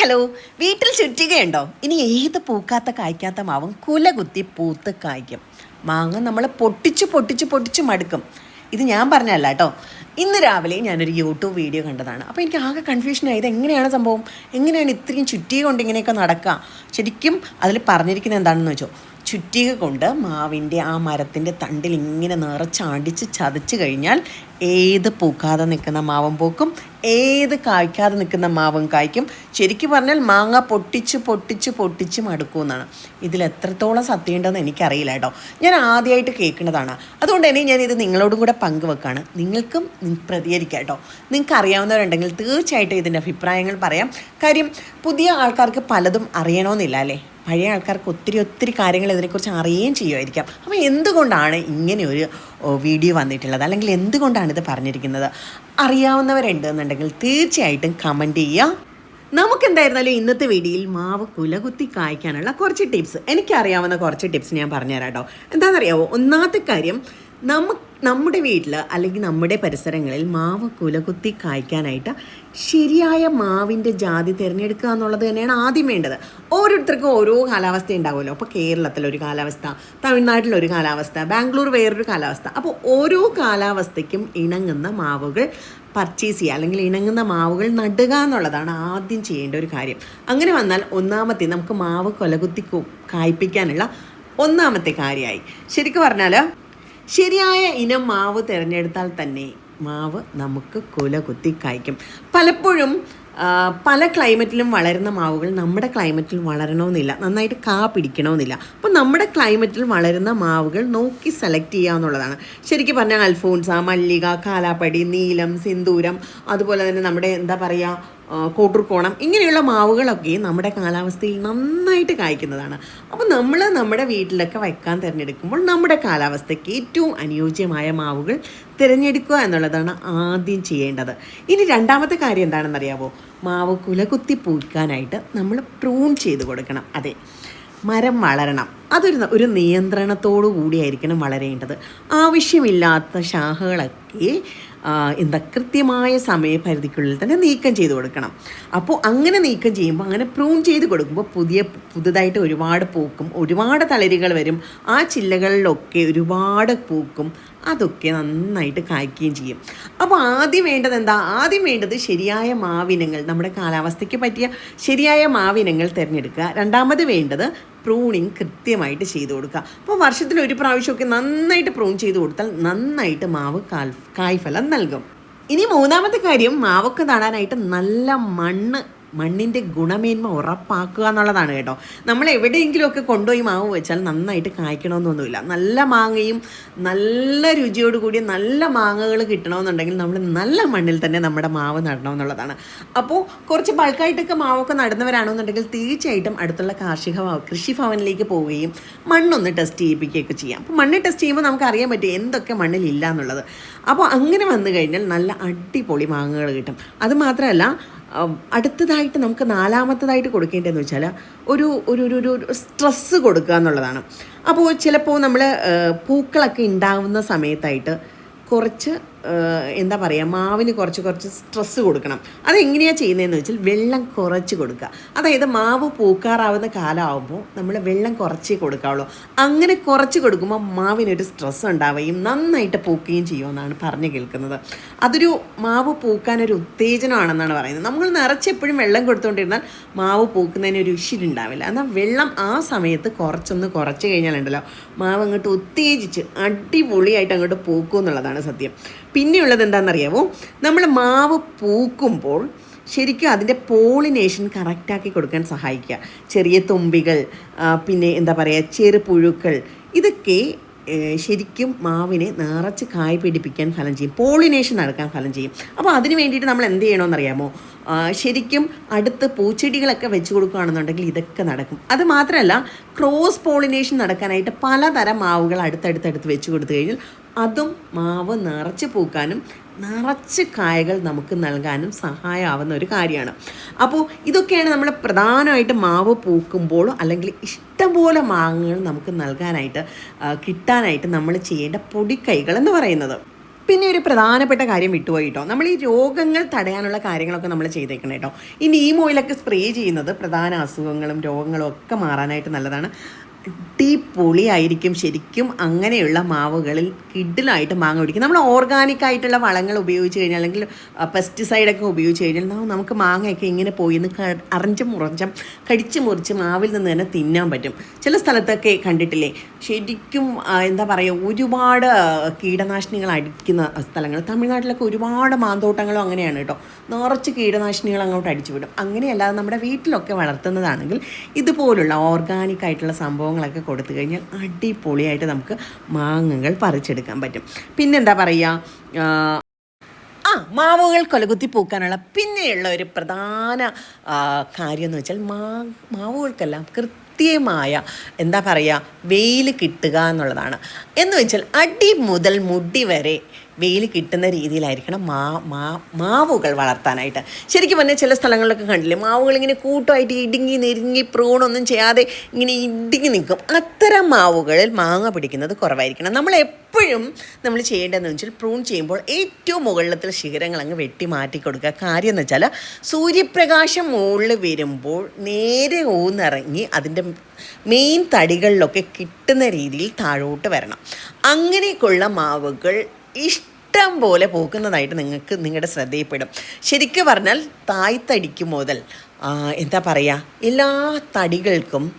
Hello വീട്ടിൽ ചുറ്റുകയുണ്ടോ? ഇനി ഏത് പൂക്കാത്ത കായ്ക്കാത്ത മാവും കുല കുത്തി പൂത്ത് കായ്ക്കും. മാങ്ങ നമ്മൾ പൊട്ടിച്ച് പൊട്ടിച്ച് പൊട്ടിച്ച് മടുക്കും. ഇത് ഞാൻ പറഞ്ഞല്ല കേട്ടോ. ഇന്ന് രാവിലെ ഞാനൊരു യൂട്യൂബ് വീഡിയോ കണ്ടതാണ്. അപ്പോൾ എനിക്ക് ആകെ കൺഫ്യൂഷനായി ഇത് എങ്ങനെയാണ് സംഭവം? എങ്ങനെയാണ് ഇത്രയും ചുറ്റിയെ കൊണ്ട് ഇങ്ങനെയൊക്കെ നടക്കുക? ശരിക്കും അതിൽ പറഞ്ഞിരിക്കുന്നത് എന്താണെന്ന് വെച്ചോ? ചുറ്റിക കൊണ്ട് മാവിന്റെ ആ മരത്തിന്റെ തണ്ടിൽ ഇങ്ങനെ നിറച്ചാണ്ടിച്ച് ചതച്ച് കഴിഞ്ഞാൽ ഏത് പൂക്കാതെ നിൽക്കുന്ന മാവും പൂക്കും ഏത് കായ്ക്കാതെ നിൽക്കുന്ന മാവും കായ്ക്കും. ശരിക്കും പറഞ്ഞാൽ മാങ്ങ പൊട്ടിച്ച് പൊട്ടിച്ച് പൊട്ടിച്ച് മടുക്കുമെന്നാണ് ഇതിൽ എത്രത്തോളം സത്യമുണ്ടെന്ന് എനിക്കറിയില്ല കേട്ടോ. ഞാൻ ആദ്യമായിട്ട് കേൾക്കുന്നതാണ്. അതുകൊണ്ട് തന്നെ ഞാൻ ഇത് നിങ്ങളോടും കൂടെ പങ്കുവെക്കാണ്. നിങ്ങൾക്കും പ്രതികരിക്കാം കേട്ടോ. നിങ്ങൾക്ക് അറിയാവുന്നവരുണ്ടെങ്കിൽ തീർച്ചയായിട്ടും ഇതിന്റെ അഭിപ്രായങ്ങൾ പറയാം. കാര്യം പുതിയ ആൾക്കാർക്ക് പലതും അറിയണമെന്നില്ല അല്ലേ? പഴയ ആൾക്കാർക്ക് ഒത്തിരി ഒത്തിരി കാര്യങ്ങൾ ഇതിനെക്കുറിച്ച് അറിയുകയും ചെയ്യുമായിരിക്കാം. അപ്പോൾ എന്തുകൊണ്ടാണ് ഇങ്ങനെ ഒരു വീഡിയോ വന്നിട്ടുള്ളത്? അല്ലെങ്കിൽ എന്തുകൊണ്ടാണ് ഇത് പറഞ്ഞിരിക്കുന്നത്? അറിയാവുന്നവരുണ്ട് എന്നുണ്ടെങ്കിൽ തീർച്ചയായിട്ടും കമന്റ് ചെയ്യുക. നമുക്ക് എന്തായിരുന്നാലും ഇന്നത്തെ വീഡിയോയിൽ മാവ് കുലകുത്തി കായ്ക്കാനുള്ള കുറച്ച് ടിപ്സ് എനിക്കറിയാവുന്ന കുറച്ച് ടിപ്സ് ഞാൻ പറഞ്ഞുതരാം കേട്ടോ. എന്താണെന്നറിയാവോ? ഒന്നാമത്തെ കാര്യം നമ്മ നമ്മുടെ വീട്ടിൽ അല്ലെങ്കിൽ നമ്മുടെ പരിസരങ്ങളിൽ മാവ് കുലകുത്തി കായ്ക്കാനായിട്ട് ശരിയായ മാവിന്റെ ജാതി തിരഞ്ഞെടുക്കുക എന്നുള്ളത് തന്നെയാണ് ആദ്യം വേണ്ടത്. ഓരോരുത്തർക്കും ഓരോ കാലാവസ്ഥ ഉണ്ടാവുമല്ലോ. അപ്പോൾ കേരളത്തിലൊരു കാലാവസ്ഥ തമിഴ്നാട്ടിലൊരു കാലാവസ്ഥ ബാംഗ്ലൂർ വേറൊരു കാലാവസ്ഥ. അപ്പോൾ ഓരോ കാലാവസ്ഥയ്ക്കും ഇണങ്ങുന്ന മാവുകൾ പർച്ചേസ് ചെയ്യുക അല്ലെങ്കിൽ ഇണങ്ങുന്ന മാവുകൾ നടുക എന്നുള്ളതാണ് ആദ്യം ചെയ്യേണ്ട ഒരു കാര്യം. അങ്ങനെ വന്നാൽ ഒന്നാമത്തെ നമുക്ക് മാവ് കൊലകുത്തി കായ്പ്പിക്കാനുള്ള ഒന്നാമത്തെ കാര്യമായി. ശരിക്കും പറഞ്ഞാൽ ശരിയായ ഇനം മാവ് തിരഞ്ഞെടുത്താൽ തന്നെ മാവ് നമുക്ക് കുല കുത്തി കായ്ക്കും. പലപ്പോഴും പല ക്ലൈമറ്റിലും വളരുന്ന മാവുകൾ നമ്മുടെ ക്ലൈമറ്റിൽ വളരണമെന്നില്ല. നന്നായിട്ട് കാ പിടിക്കണമെന്നില്ല. അപ്പോൾ നമ്മുടെ ക്ലൈമറ്റിൽ വളരുന്ന മാവുകൾ നോക്കി സെലക്ട് ചെയ്യുക എന്നുള്ളതാണ്. ശരിക്കും പറഞ്ഞാൽ അൽഫോൺസ മല്ലിക കാലാപ്പടി നീലം സിന്ദൂരം അതുപോലെ തന്നെ നമ്മുടെ എന്താ പറയുക കോട്ടൂർക്കോണം ഇങ്ങനെയുള്ള മാവുകളൊക്കെ നമ്മുടെ കാലാവസ്ഥയിൽ നന്നായിട്ട് കായ്ക്കുന്നതാണ്. അപ്പോൾ നമ്മൾ നമ്മുടെ വീട്ടിലൊക്കെ വയ്ക്കാൻ തിരഞ്ഞെടുക്കുമ്പോൾ നമ്മുടെ കാലാവസ്ഥയ്ക്ക് ഏറ്റവും അനുയോജ്യമായ മാവുകൾ തിരഞ്ഞെടുക്കുക എന്നുള്ളതാണ് ആദ്യം ചെയ്യേണ്ടത്. ഇനി രണ്ടാമത്തെ കാര്യം എന്താണെന്നറിയാവോ? മാവ് കുലകുത്തി പൂക്കാനായിട്ട് നമ്മൾ പ്രൂൺ ചെയ്ത് കൊടുക്കണം. അതെ. മരം വളരണം. അതൊരു ഒരു നിയന്ത്രണത്തോടു കൂടിയായിരിക്കണം വളരേണ്ടത്. ആവശ്യമില്ലാത്ത ശാഖകളൊക്കെ എന്താ കൃത്യമായ സമയപരിധിക്കുള്ളിൽ തന്നെ നീക്കം ചെയ്ത് കൊടുക്കണം. അപ്പോൾ അങ്ങനെ നീക്കം ചെയ്യുമ്പോൾ അങ്ങനെ പ്രൂൺ ചെയ്ത് കൊടുക്കുമ്പോൾ പുതിയ പുതുതായിട്ട് ഒരുപാട് പൂക്കും ഒരുപാട് തളരികൾ വരും. ആ ചില്ലകളിലൊക്കെ ഒരുപാട് പൂക്കും അതൊക്കെ നന്നായിട്ട് കായ്ക്കുകയും ചെയ്യും. അപ്പോൾ ആദ്യം വേണ്ടത് എന്താ? ആദ്യം വേണ്ടത് ശരിയായ മാവിനങ്ങൾ നമ്മുടെ കാലാവസ്ഥയ്ക്ക് പറ്റിയ ശരിയായ മാവിനങ്ങൾ തിരഞ്ഞെടുക്കുക. രണ്ടാമത് വേണ്ടത് പ്രൂണിങ് കൃത്യമായിട്ട് ചെയ്തു കൊടുക്കുക. അപ്പോൾ വർഷത്തിൽ ഒരു പ്രാവശ്യമൊക്കെ നന്നായിട്ട് പ്രൂൺ ചെയ്ത് കൊടുത്താൽ നന്നായിട്ട് മാവ് കാൽ കായ്ഫലം നൽകും. ഇനി മൂന്നാമത്തെ കാര്യം മാവൊക്കെ നടാനായിട്ട് നല്ല മണ്ണ് മണ്ണിന്റെ ഗുണമേന്മ ഉറപ്പാക്കുക എന്നുള്ളതാണ് കേട്ടോ. നമ്മൾ എവിടെയെങ്കിലുമൊക്കെ കൊണ്ടുപോയി മാവ് വെച്ചാൽ നന്നായിട്ട് കായ്ക്കണമെന്നൊന്നുമില്ല. നല്ല മാങ്ങയും നല്ല രുചിയോട് കൂടിയ നല്ല മാങ്ങകൾ കിട്ടണമെന്നുണ്ടെങ്കിൽ നമ്മൾ നല്ല മണ്ണിൽ തന്നെ നമ്മുടെ മാവ് നടണമെന്നുള്ളതാണ് അപ്പോൾ കുറച്ച് ബൾക്കായിട്ടൊക്കെ മാവൊക്കെ നടന്നവരാണെന്നുണ്ടെങ്കിൽ തീർച്ചയായിട്ടും അടുത്തുള്ള കാർഷിക കൃഷി ഭവനിലേക്ക് പോവുകയും മണ്ണൊന്ന് ടെസ്റ്റ് ചെയ്യിപ്പിക്കുകയൊക്കെ ചെയ്യാം. അപ്പോൾ മണ്ണ് ടെസ്റ്റ് ചെയ്യുമ്പോൾ നമുക്ക് അറിയാൻ പറ്റും എന്തൊക്കെ മണ്ണിലില്ല എന്നുള്ളത്. അപ്പോൾ അങ്ങനെ വന്നു കഴിഞ്ഞാൽ നല്ല അടിപൊളി മാങ്ങകൾ കിട്ടും. അത് മാത്രമല്ല അടുത്തതായിട്ട് നമുക്ക് നാലാമത്തതായിട്ട് കൊടുക്കേണ്ടതെന്ന് വെച്ചാൽ ഒരു ഒരു ഒരു ഒരു സ്ട്രെസ്സ് കൊടുക്കുക എന്നുള്ളതാണ്. അപ്പോൾ ചിലപ്പോൾ നമ്മൾ പൂക്കളൊക്കെ ഉണ്ടാകുന്ന സമയത്തായിട്ട് കുറച്ച് എന്താ പറയുക മാവിന് കുറച്ച് കുറച്ച് സ്ട്രെസ്സ് കൊടുക്കണം. അതെങ്ങനെയാണ് ചെയ്യുന്നതെന്ന് വെച്ചാൽ വെള്ളം കുറച്ച് കൊടുക്കുക. അതായത് മാവ് പൂക്കാറാവുന്ന കാലമാകുമ്പോൾ നമ്മൾ വെള്ളം കുറച്ചേ കൊടുക്കാവുള്ളൂ. അങ്ങനെ കുറച്ച് കൊടുക്കുമ്പോൾ മാവിനൊരു സ്ട്രെസ് ഉണ്ടാവുകയും നന്നായിട്ട് പൂക്കുകയും ചെയ്യുമെന്നാണ് പറഞ്ഞു കേൾക്കുന്നത്. അതൊരു മാവ് പൂക്കാനൊരു ഉത്തേജനമാണെന്നാണ് പറയുന്നത്. നമ്മൾ നിറച്ചെപ്പോഴും വെള്ളം കൊടുത്തുകൊണ്ടിരുന്നാൽ മാവ് പൂക്കുന്നതിന് ഒരു ഉണ്ടാവില്ല. എന്നാൽ വെള്ളം ആ സമയത്ത് കുറച്ചൊന്ന് കുറച്ച് കഴിഞ്ഞാലുണ്ടല്ലോ മാവ് അങ്ങോട്ട് ഉത്തേജിച്ച് അടിപൊളിയായിട്ട് അങ്ങോട്ട് പൂക്കും എന്നുള്ളതാണ് സത്യം. പിന്നെയുള്ളത് എന്താണെന്നറിയാമോ നമ്മൾ മാവ് പൂക്കുമ്പോൾ ശരിക്കും അതിന്റെ പോളിനേഷൻ കറക്റ്റാക്കി കൊടുക്കാൻ സഹായിക്കുക. ചെറിയ തുമ്പികൾ പിന്നെ എന്താ പറയുക ചെറുപുഴുക്കൾ ഇതൊക്കെ ശരിക്കും മാവിനെ നിറച്ച് കായ് പിടിപ്പിക്കാൻ ഫലം ചെയ്യും. പോളിനേഷൻ നടക്കാൻ ഫലം ചെയ്യും. അപ്പോൾ അതിന് വേണ്ടിയിട്ട് നമ്മൾ എന്ത് ചെയ്യണമെന്നറിയാമോ ശരിക്കും അടുത്ത് പൂച്ചെടികളൊക്കെ വെച്ച് കൊടുക്കുകയാണെന്നുണ്ടെങ്കിൽ ഇതൊക്കെ നടക്കും. അത് മാത്രമല്ല ക്രോസ് പോളിനേഷൻ നടക്കാനായിട്ട് പലതരം മാവുകൾ അടുത്തടുത്തടുത്ത് വെച്ച് കൊടുത്തു കഴിഞ്ഞാൽ അതും മാവ് നിറച്ച് പൂക്കാനും നിറച്ച് കായകൾ നമുക്ക് നൽകാനും സഹായമാവുന്ന ഒരു കാര്യമാണ്. അപ്പോൾ ഇതൊക്കെയാണ് നമ്മൾ പ്രധാനമായിട്ട് മാവ് പൂക്കുമ്പോൾ അല്ലെങ്കിൽ ഇഷ്ടംപോലെ മാങ്ങകൾ നമുക്ക് നൽകാനായിട്ട് കിട്ടാനായിട്ട് നമ്മൾ ചെയ്യേണ്ട പൊടിക്കൈകൾ എന്ന് പറയുന്നത്. പിന്നെ ഒരു പ്രധാനപ്പെട്ട കാര്യം വിട്ടുപോയി കേട്ടോ. നമ്മൾ ഈ രോഗങ്ങൾ തടയാനുള്ള കാര്യങ്ങളൊക്കെ നമ്മൾ ചെയ്തേക്കണം കേട്ടോ. ഈ നീമോയിലൊക്കെ സ്പ്രേ ചെയ്യുന്നത് പ്രധാന അസുഖങ്ങളും രോഗങ്ങളും ഒക്കെ മാറാനായിട്ട് നല്ലതാണ്. അടിപൊളിയായിരിക്കും ശരിക്കും. അങ്ങനെയുള്ള മാവുകളിൽ കിഡിലായിട്ട് മാങ്ങ പിടിക്കും. നമ്മൾ ഓർഗാനിക് ആയിട്ടുള്ള വളങ്ങൾ ഉപയോഗിച്ച് കഴിഞ്ഞാൽ അല്ലെങ്കിൽ പെസ്റ്റിസൈഡൊക്കെ ഉപയോഗിച്ച് കഴിഞ്ഞാൽ നമുക്ക് മാങ്ങയൊക്കെ ഇങ്ങനെ പോയി എന്ന് ക- അറിഞ്ചും മുറഞ്ചം കടിച്ച് മുറിച്ച് മാവിൽ നിന്ന് തന്നെ തിന്നാൻ പറ്റും. ചില സ്ഥലത്തൊക്കെ കണ്ടിട്ടില്ലേ? ശരിക്കും എന്താ പറയുക ഒരുപാട് കീടനാശിനികൾ അടിക്കുന്ന സ്ഥലങ്ങൾ. തമിഴ്നാട്ടിലൊക്കെ ഒരുപാട് മാന്തോട്ടങ്ങളും അങ്ങനെയാണ് കേട്ടോ. നിറച്ച് കീടനാശിനികൾ അങ്ങോട്ട് അടിച്ചു വിടും അങ്ങനെയല്ലാതെ നമ്മുടെ വീട്ടിലൊക്കെ വളർത്തുന്നതാണെങ്കിൽ ഇതുപോലുള്ള ഓർഗാനിക് ആയിട്ടുള്ള സംഭവങ്ങളൊക്കെ കൊടുത്തു കഴിഞ്ഞാൽ അടിപൊളിയായിട്ട് നമുക്ക് മാങ്ങകൾ പറിച്ചെടുക്കാൻ പറ്റും. പിന്നെന്താ പറയുക ആ മാവുകൾ കൊലകുത്തി പൂക്കാനുള്ള പിന്നെയുള്ള ഒരു പ്രധാന കാര്യം എന്ന് വെച്ചാൽ മാ മാവുകൾക്കെല്ലാം കൃത്യമായ എന്താ പറയുക വെയിൽ കിട്ടുക എന്നുള്ളതാണ്. എന്ന് വെച്ചാൽ അടി മുതൽ മുടി വരെ വെയിൽ കിട്ടുന്ന രീതിയിലായിരിക്കണം മാ മാ മാവുകൾ വളർത്താനായിട്ട്. ശരിക്കും പറഞ്ഞാൽ ചില സ്ഥലങ്ങളിലൊക്കെ കണ്ടില്ലേ മാവുകൾ ഇങ്ങനെ കൂട്ടമായിട്ട് ഇടുങ്ങി നെരുങ്ങി പ്രൂണൊന്നും ചെയ്യാതെ ഇങ്ങനെ ഇടുങ്ങി നിൽക്കും. അത്തരം മാവുകളിൽ മാങ്ങ പിടിക്കുന്നത് കുറവായിരിക്കണം. നമ്മൾ എപ്പോഴും നമ്മൾ ചെയ്യേണ്ടതെന്ന് വെച്ചാൽ പ്രൂൺ ചെയ്യുമ്പോൾ ഏറ്റവും മുകളിലത്തെ ശിഖരങ്ങൾ അങ്ങ് വെട്ടി മാറ്റി കൊടുക്കുക. കാര്യം എന്ന് വെച്ചാൽ സൂര്യപ്രകാശം മുകളിൽ വരുമ്പോൾ നേരെ ഊന്നിറങ്ങി അതിന്റെ മെയിൻ തടികളിലൊക്കെ കിട്ടുന്ന രീതിയിൽ താഴോട്ട് വരണം. അങ്ങനെയൊക്കെയുള്ള മാവുകൾ ഇഷ്ടം പോലെ പോകുന്നതായിട്ട് നിങ്ങൾക്ക് നിങ്ങളുടെ ശ്രദ്ധയിൽപ്പെടും. ശരിക്കും പറഞ്ഞാൽ തായ്തടിക്ക് മുതൽ എന്താ പറയുക എല്ലാ തടികൾക്കും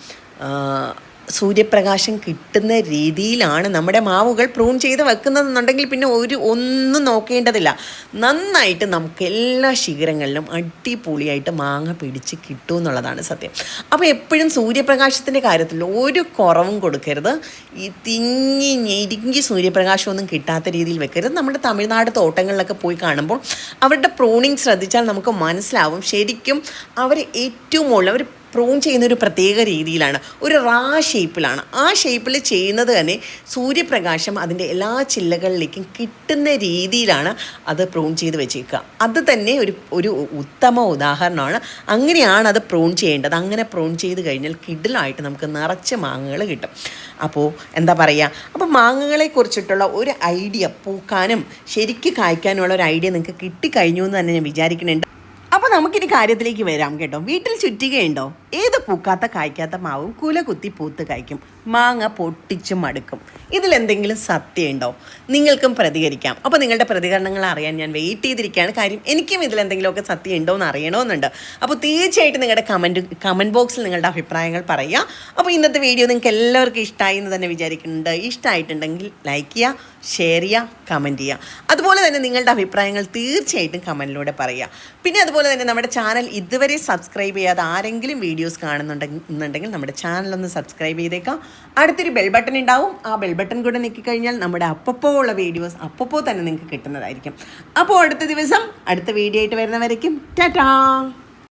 സൂര്യപ്രകാശം കിട്ടുന്ന രീതിയിലാണ് നമ്മുടെ മാവുകൾ പ്രൂൺ ചെയ്ത് വെക്കുന്നതെന്നുണ്ടെങ്കിൽ പിന്നെ ഒരു ഒന്നും നോക്കേണ്ടതില്ല. നന്നായിട്ട് നമുക്ക് എല്ലാ ശിഖരങ്ങളിലും അടിപൊളിയായിട്ട് മാങ്ങ പിടിച്ച് കിട്ടും എന്നുള്ളതാണ് സത്യം. അപ്പോൾ എപ്പോഴും സൂര്യപ്രകാശത്തിന്റെ കാര്യത്തിൽ ഒരു കുറവും കൊടുക്കരുത്. ഈ തിങ്ങി ഞെരുങ്ങി സൂര്യപ്രകാശമൊന്നും കിട്ടാത്ത രീതിയിൽ വെക്കരുത്. നമ്മുടെ തമിഴ്നാട് തോട്ടങ്ങളിലൊക്കെ പോയി കാണുമ്പോൾ അവരുടെ പ്രൂണിങ് ശ്രദ്ധിച്ചാൽ നമുക്ക് മനസ്സിലാവും. ശരിക്കും അവർ ഏറ്റവും മുകളിൽ അവർ പ്രൂൺ ചെയ്യുന്ന ഒരു പ്രത്യേക രീതിയിലാണ് ഒരു റാ ഷേപ്പിലാണ് ആ ഷേപ്പിൽ ചെയ്യുന്നത് തന്നെ സൂര്യപ്രകാശം അതിന്റെ എല്ലാ ചില്ലകളിലേക്കും കിട്ടുന്ന രീതിയിലാണ് അത് പ്രൂൺ ചെയ്ത് വെച്ചേക്കുക. അത് തന്നെ ഒരു ഒരു ഉത്തമ ഉദാഹരണമാണ്. അങ്ങനെയാണ് അത് പ്രൂൺ ചെയ്യേണ്ടത്. അങ്ങനെ പ്രൂൺ ചെയ്ത് കഴിഞ്ഞാൽ കിഡിലായിട്ട് നമുക്ക് നിറച്ച് മാങ്ങകൾ കിട്ടും. അപ്പോൾ എന്താ പറയുക അപ്പോൾ മാങ്ങകളെ കുറിച്ചിട്ടുള്ള ഒരു ഐഡിയ പൂക്കാനും ശരിക്ക് കായ്ക്കാനുള്ള ഒരു ഐഡിയ നിങ്ങൾക്ക് കിട്ടിക്കഴിഞ്ഞു എന്ന് തന്നെ ഞാൻ വിചാരിക്കുന്നുണ്ട്. അപ്പോൾ നമുക്കിനി കാര്യത്തിലേക്ക് വരാം കേട്ടോ. വീട്ടിൽ ചുറ്റികയുണ്ടോ? ഏത് പൂക്കാത്ത കായ്ക്കാത്ത മാവും കുല കുത്തി പൂത്ത് കായ്ക്കും. മാങ്ങ പൊട്ടിച്ച് മടുക്കും. ഇതിലെന്തെങ്കിലും സത്യമുണ്ടോ നിങ്ങൾക്കും പ്രതികരിക്കാം. അപ്പോൾ നിങ്ങളുടെ പ്രതികരണങ്ങൾ അറിയാൻ ഞാൻ വെയിറ്റ് ചെയ്തിരിക്കുകയാണ്. കാര്യം എനിക്കും ഇതിലെന്തെങ്കിലുമൊക്കെ സത്യം ഉണ്ടോ എന്ന് അറിയണമെന്നുണ്ട്. അപ്പോൾ തീർച്ചയായിട്ടും നിങ്ങളുടെ കമന്റ് കമന്റ് ബോക്സിൽ നിങ്ങളുടെ അഭിപ്രായങ്ങൾ പറയുക. അപ്പോൾ ഇന്നത്തെ വീഡിയോ നിങ്ങൾക്ക് എല്ലാവർക്കും ഇഷ്ടമായി എന്ന് തന്നെ വിചാരിക്കുന്നുണ്ട്. ഇഷ്ടമായിട്ടുണ്ടെങ്കിൽ ലൈക്ക് ചെയ്യുക ഷെയർ ചെയ്യുക കമന്റ് ചെയ്യുക. അതുപോലെ തന്നെ നിങ്ങളുടെ അഭിപ്രായങ്ങൾ തീർച്ചയായിട്ടും കമന്റിലൂടെ പറയുക. പിന്നെ അതുപോലെ തന്നെ നമ്മുടെ ചാനൽ ഇതുവരെ സബ്സ്ക്രൈബ് ചെയ്യാതെ ആരെങ്കിലും വീഡിയോസ് കാണുന്നുണ്ടെന്നുണ്ടെങ്കിൽ നമ്മുടെ ചാനൽ ഒന്ന് സബ്സ്ക്രൈബ് ചെയ്തേക്കാം. അടുത്തൊരു ബെൽ ബട്ടൺ ഉണ്ടാവും. ആ ബെൽ ബട്ടൺ കൂടെ കഴിഞ്ഞാൽ നമ്മുടെ അപ്പപ്പോ ഉള്ള വീഡിയോസ് അപ്പപ്പോ തന്നെ നിങ്ങൾക്ക് കിട്ടുന്നതായിരിക്കും. അപ്പോൾ അടുത്ത ദിവസം അടുത്ത വീഡിയോ ആയിട്ട് വരുന്നവരേക്കും ടാറ്റാ!